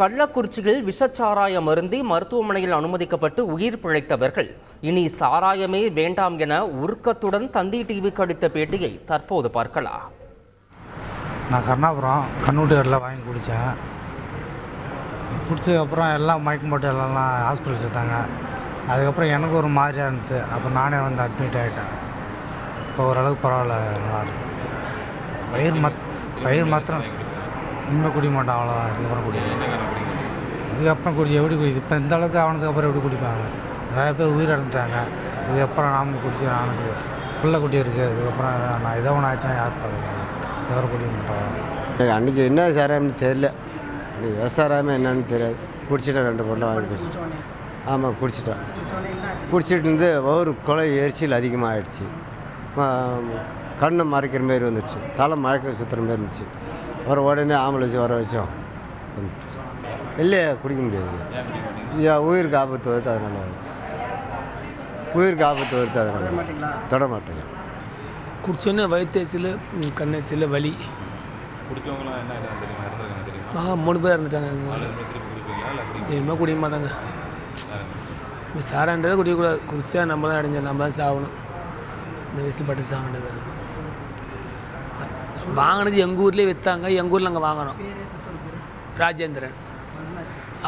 கள்ளக்குறிச்சியில் விஷச்சாராயம் அருந்தி மருத்துவமனையில் அனுமதிக்கப்பட்டு உயிர் பிழைத்தவர்கள். இனி சாராயமே வேண்டாம் என உருக்கத்துடன் தந்தி டிவிக்கு அளித்த பேட்டியை தற்போது பார்க்கலாம். நான் கருணாபுரம் கண்ணூட்டி வாங்கி குடித்தேன் குடிச்சதுக்கப்புறம் எல்லாம் மயக்கம் போட்டு எல்லாம் ஹாஸ்பிட்டல் சேர்த்தாங்க. அதுக்கப்புறம் எனக்கு ஒரு மாதிரியாக இருந்தது அப்போ நானே வந்து அட்மிட் ஆகிட்டேன் இப்போ ஓரளவுக்கு பரவாயில்ல நல்லா பயிர் மத் பயிர் மாத்திரம் இனிமேல் குடிக்க மாட்டேன் அவ்வளோதான் இதுக்கப்புறம் குடிப்பேன் இதுக்கப்புறம் குடி எப்படி குடி? இப்போ இந்த அளவுக்கு ஆனதுக்கு அப்புறம் எப்படி குடிப்பாங்க? நிறைய பேர் உயிர் இறந்துட்டாங்க இதுக்கப்புறம் நாம் குடிச்சு நானும். பிள்ளை குட்டி இருக்குது இதுக்கப்புறம் நான் ஏதோ ஒன்று ஆச்சுன்னா யார் பார்க்குறேன் இதுக்கப்புறம் குடிக்க மாட்டோம் எனக்கு அன்றைக்கி என்ன சாராயம்னு தெரில அன்றைக்கி விவசாயமே என்னன்னு தெரியாது. குடிச்சிட்டேன் ரெண்டு பொருளை வாங்கி குடிச்சிட்டேன். ஆமாம் குடிச்சிட்டேன் குடிச்சிட்டு இருந்து ஒரு கொலை எரிச்சல் அதிகமாகிடுச்சு கண்ணை மறைக்கிற மாரி வந்துடுச்சு. தலை மயக்க சுற்றுற மாரி இருந்துச்சு. ஒரு உடனே ஆம்புலன்ஸ் வர வச்சோம். இல்லையே குடிக்க முடியாது. ஏன் உயிருக்கு ஆபத்து வருது அதனால வச்சு உயிருக்கு ஆபத்து வருது அதனால தொட மாட்டேங்க. குடிச்சோன்னே வயிற்றுச்சல் கண்ணெரிச்சல் வலி. தெரியுமா? தெரியுமா? ஆ மூணு பேர் குடி இனிமேல் குடிக்க மாட்டாங்க. சாரான்றதை குடிக்கக்கூடாது. குடிச்சா நம்ம தான் அடைஞ்ச நம்ம தான் சாகணும். இந்த வயசில் பட்டு சாக வேண்டியதாக இருக்கும் வாங்கினது எங்கள் ஊர்லேயே விற்றாங்க எங்கள் ஊரில் நாங்கள் வாங்கினோம் ராஜேந்திரன்.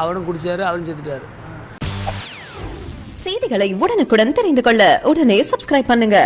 அவரும் குடிச்சாரு அவரும் செத்துட்டாரு. செய்திகளை உடனுக்குடன் தெரிந்து கொள்ள உடனே சப்ஸ்கிரைப் பண்ணுங்க.